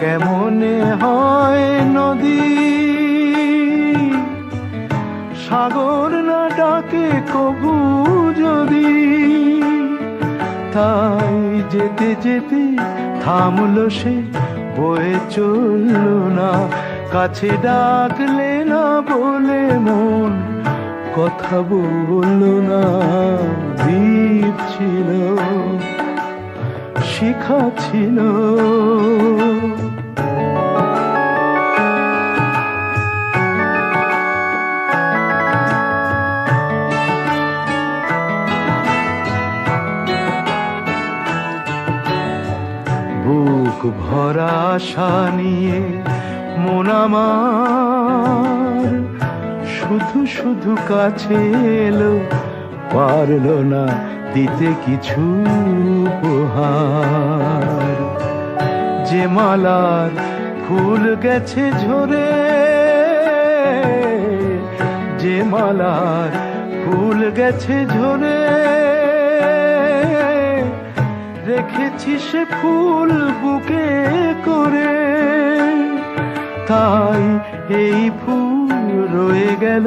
কেমনে হয় নদী? সাগর না ডাকে কবু যদি? তাই যেতে যেতে থামলো সে, বয়ে চলল না। কাছে ডাকলে না বলে মন, কথা বলল না দ্বীপ ছিল, শিখা ছিল। কাছে এলো, পারল না দিতে কিছু উপহার। যে মালার ফুল গেছে ঝরে, যে মালার ফুল গেছে ঝরে, রেখেছি সে ফুল বুকে করে। তাই এই ফুল রয়ে গেল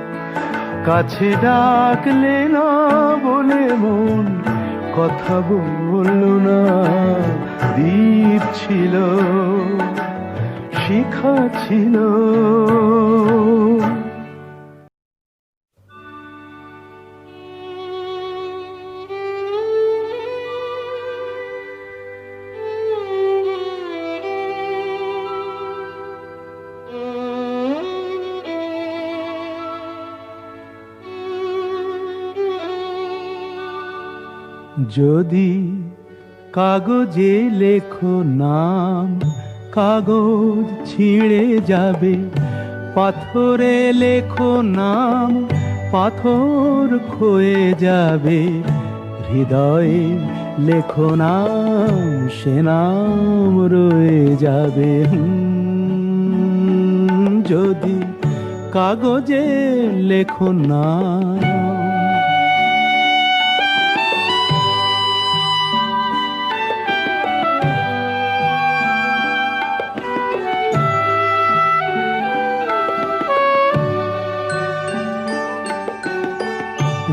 কাছে ডাকলে না বলে মন কথা বলল না দ্বীপ ছিল শিখা ছিল। যদি কাগজে লেখো নাম, কাগজ ছিঁড়ে যাবে। পাথরে লেখো নাম, পাথর ক্ষয়ে যাবে। হৃদয়ে লেখো নাম, সে নাম রয়ে যাবে। যদি কাগজে লেখো নাম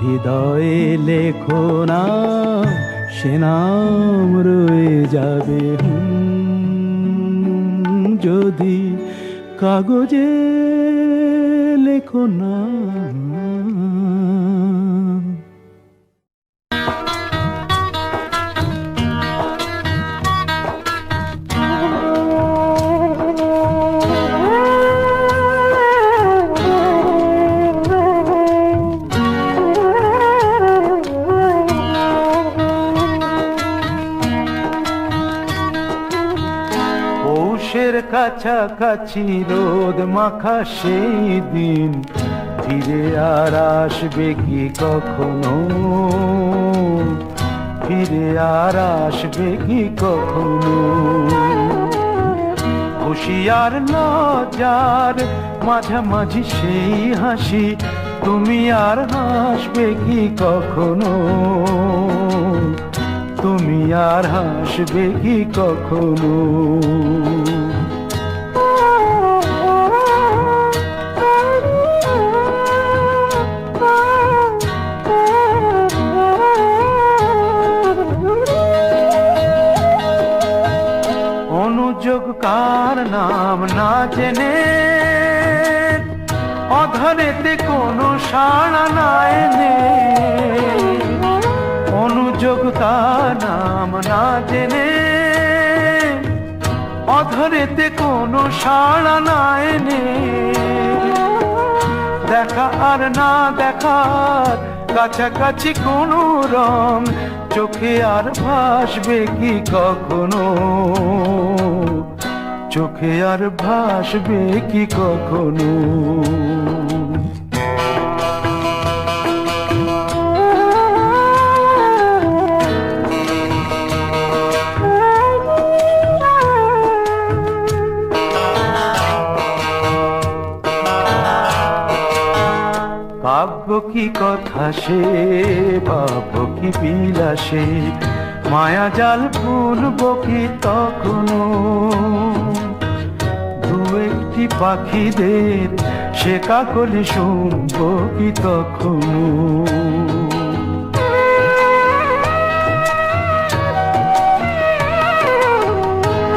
হৃদয়ে লেখো না সে নাম রয়ে যাবে। যদি কাগজে লেখো নাম কাছাকাছি রোদ মাখা সেই দিন। ফিরে আর আসবে কি কখনো? ফিরে আর আসবে কি কখনো? হুশিয়ার লজার মাঝামাঝি সেই হাসি, তুমি আর হাসবে কি কখনো? তুমি আর হাসবে কি কখনো? কার নাম না জেনে অধরেতে কোনো সাড়া না এনে অনুযোগ কার নাম না জেনে অধরেতে কোনো সাড়া না এনে দেখা আর না দেখার কাছাকাছি কোনো রং চোখে আর ভাসবে কি কখনো? চোখে আর ভাসবে কি কখনো? কাব্য কি কথা সে ভাব কি বিলাসে? মায়া জাল বুনব কি তখনো? একটি পাখিদের সে কাকলি শুনব কি তখনো?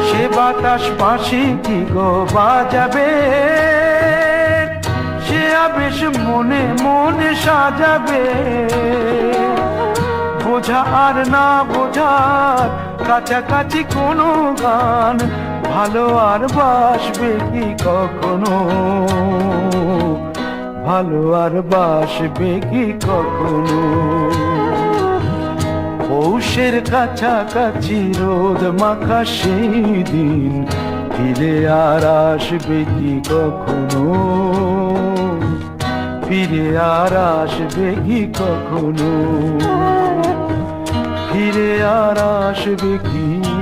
সে বাতাস পাশে কি গো বাজাবে? সে আবেশ মনে মনে সাজাবে। বোঝা আর না বোঝার কাছাকাছি কোনো গান ভালো আর বাসবে কি কখনো? ভালো আর বাসবে কি কখনো? পৌষের কাছাকাছি রোদ মাখা সেই দিন, ফিরে আর আসবে কি কখনো? ফিরে আর আসবে কি কখনো? ফিরে আর আসবে কি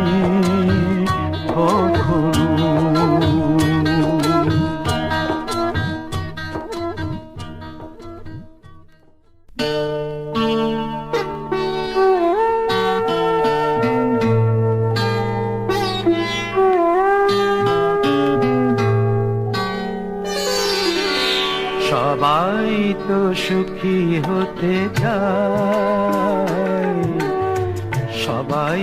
সবাই তো সুখী হতে চায় সবাই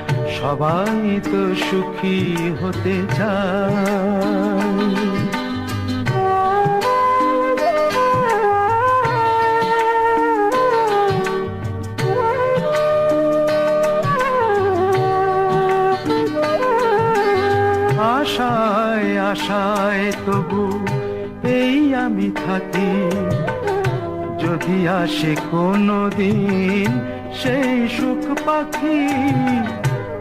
সবাই তো সুখী হতে চায়। আশায় আশায় তবু এই আমি থাকি। যদি আসে কোনো দিন সেই সুখ পাখি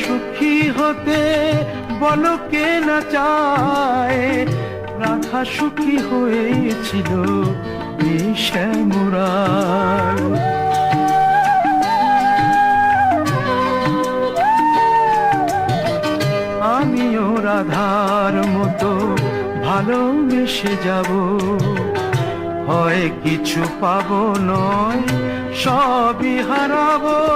সুখী হতে বলো কে না চায়? রাধা সুখী হয়েছিল এই শ্যামরায়। আমিও রাধার মতো ভালোবেসে যাব। হয় কিছু পাবো নয়, সবই হারাবো।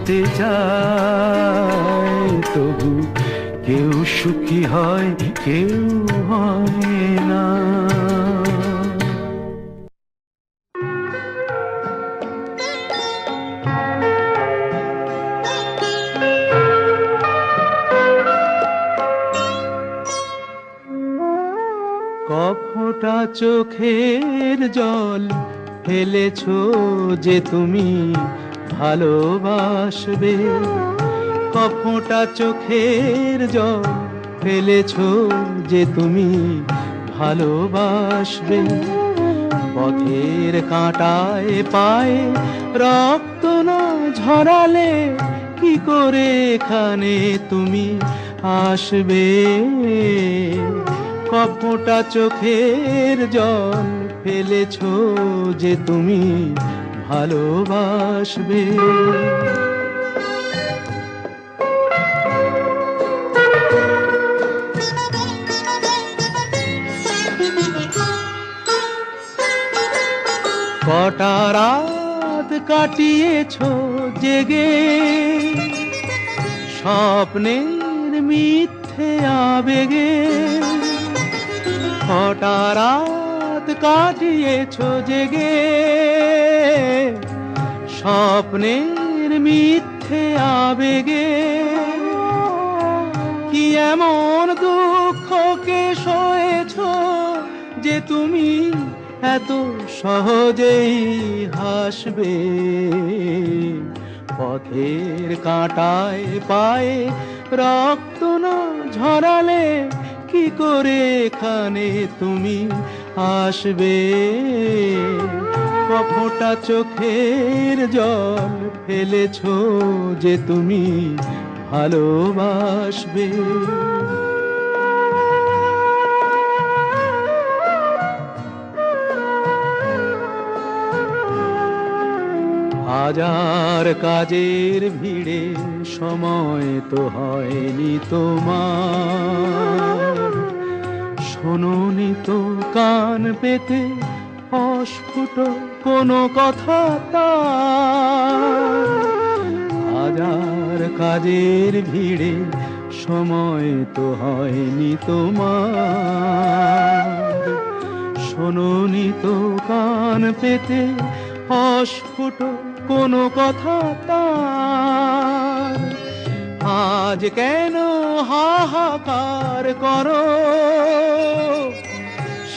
যায় তবু কেউ সুখী হয় কেউ হয় না। কফোটা চোখের জল ফেলেছো যে তুমি ভালোবাসবে? কফোটা চোখের জল ফেলেছ যে তুমি ভালোবাসবে? পথের কাঁটায় পায়ে রক্ত না ঝরালে কি করে এখানে তুমি আসবে? কপটা চোখের জল ফেলেছো যে তুমি ভালোবাসবে। কটা রাত কাটিয়েছো জেগে স্বপ্নের মিথ্যে আবেগে। কটা রাত কাটিয়েছো জেগে স্বপ্নের মিথ্যে আবেগে কি এমন দুঃখকে সয়েছ যে তুমি এত সহজেই হাসবে? পথের কাঁটায় পায়ে রক্ত না ঝরালে কি করে এখানে তুমি আসবে? কফোটা চোখের জল ফেলেছ যে তুমি ভালোবাসবে। হাজার কাজের ভিড়ে সময় তো হয়নি তোমার। শোনোনি তো কান পেতে অস্ফুট কোনো কথা হাজার কাজের ভিড়ে সময় তো হয়নি তোমার। শোনোনি তো কান পেতে অস্ফুট কোনো কথা তার। আজ কেন হাহাকার করো?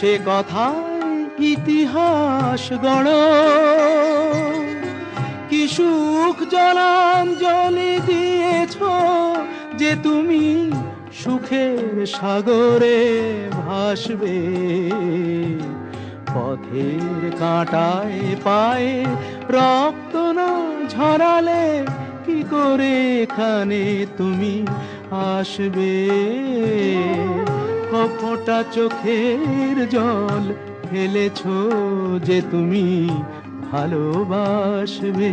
সে কথায় ইতিহাস গড়। কি সুখ জলাঞ্জলি দিয়েছ যে তুমি সুখের সাগরে ভাসবে। পথের কাঁটায় পায়ে রক্ত না ঝরালে কি করে এখানে তুমি আসবে? কপটা চোখের জল ফেলেছো যে তুমি ভালোবাসবে।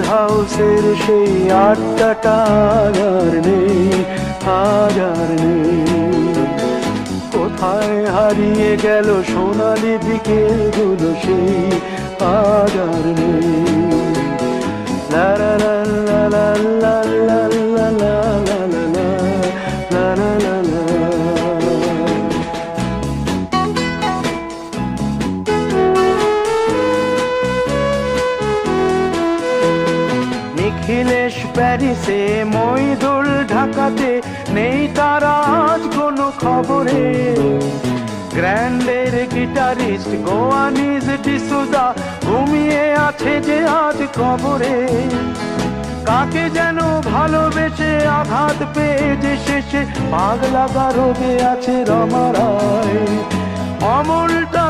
হাউসের সেই আটটা টাগার নেই হাজার নেই। কোথায় হারিয়ে গেল সোনালি বিকেলগুলো সেই হাজার নেই। লা লা লা লা লা লা প্যারিসে মইদুল ঢাকাতে নেই তারা আজ কোনো খবরে। গ্র্যান্ডের গিটারিস্ট গোয়ানিজ ডিসুজা ঘুমিয়ে আছে যে আজ কবরে। কাকে যেন ভালোবেসে আঘাত পেয়ে যে শেষে পাগলা রোগে আছে রমারায় অমলটা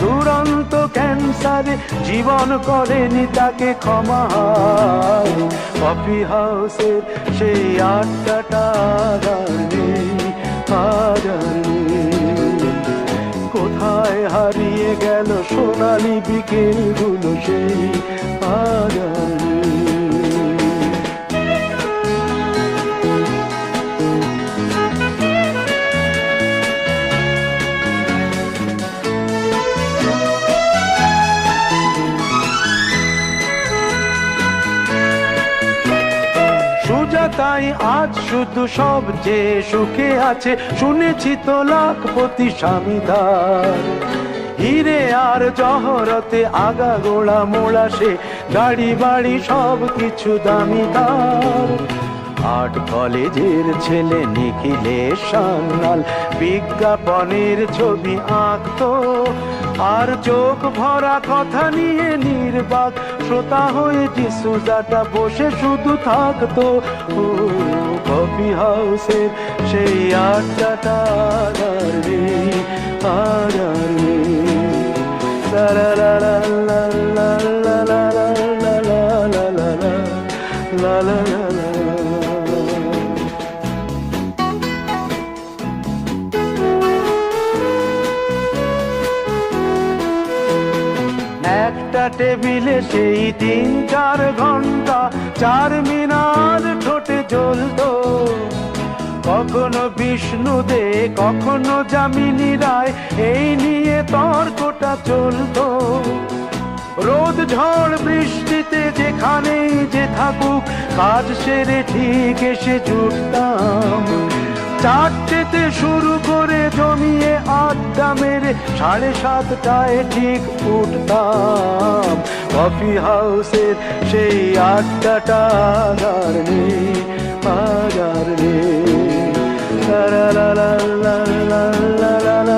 দুরন্ত ক্যান্সারে জীবন করেনি তাকে ক্ষমা কফি হাউসের সেই নেই। কোথায় হারিয়ে গেল সোনালি বিকেলগুলো সেই আজ সুজাতাই আজ শুধু সব যে সুখে আছে, শুনেছি তো লাখপতি স্বামীদার। হিরে আর জহরতে আগা গোড়া মোড়া সে, গাড়ি বাড়ি সব কিছু দামিদার। আট কলেজের ছেলে নিখিলে সান্নাল বিজ্ঞাপনের ছবি আঁকতো আর চোখ ভরা কথা নিয়ে নির্বাক শ্রোতা হয়ে যিশুজাটা বসে শুধু থাকতো কফি হাউসের সেই আড্ডাটা আর নেই আর নেই লা লা লা লা লা লা লা লা লা লা লা টেবিলে সেই তিন চার ঘণ্টা, চার মিনার ঠোঁটে জ্বলতো। কখনো বিষ্ণু দে কখনো যামিনী রায়, এই নিয়ে তর্কটা চলতো। রোদ, ঝড়, বৃষ্টিতে যেখানেই যে থাকুক, কাজ সেরে ঠিক এসে জুটতাম চারটেতে শুরু করে জমিয়ে আড্ডা মেরে সাড়ে সাতটায় ঠিক উঠতাম। কফি হাউসের সেই আড্ডাটা আগার নেই আগার নেই। লা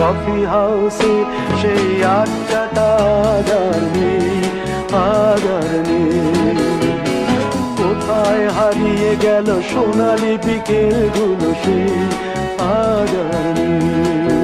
কফি হাউসে সেই আড্ডাটা আদার নেই আদার নেই। কোথায় হারিয়ে গেল সোনালি বিকেলগুলো সেই আদার নেই।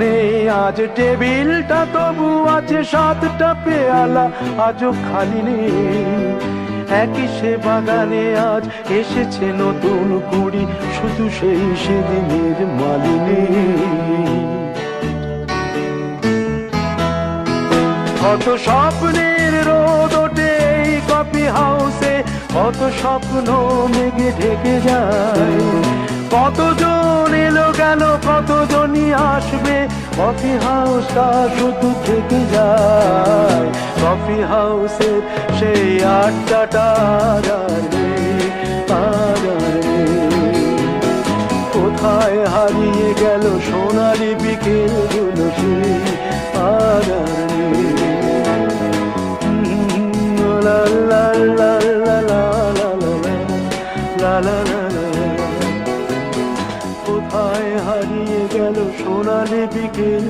নেই আজ টেবিলটা তবু আছে সাতটা পেয়ালা, আজও খালি নেই। একই সে বাগানে আজ এসেছে নতুন কুড়ি, শুধু সেই সেদিনের মালিনী। কত স্বপ্নের রোদ ওঠে কফি হাউসে, কত স্বপ্ন মেঘে ঢেকে যায়। কতজন এলো গেল কতজনই আসবে কফি হাউসটা শুধু থেকে যায় কফি হাউসের সেই আড্ডাটা। কোথায় হারিয়ে গেল সোনালি বিকেলগুলো সেই আর আর নেই। গেল সোনালি বিকেল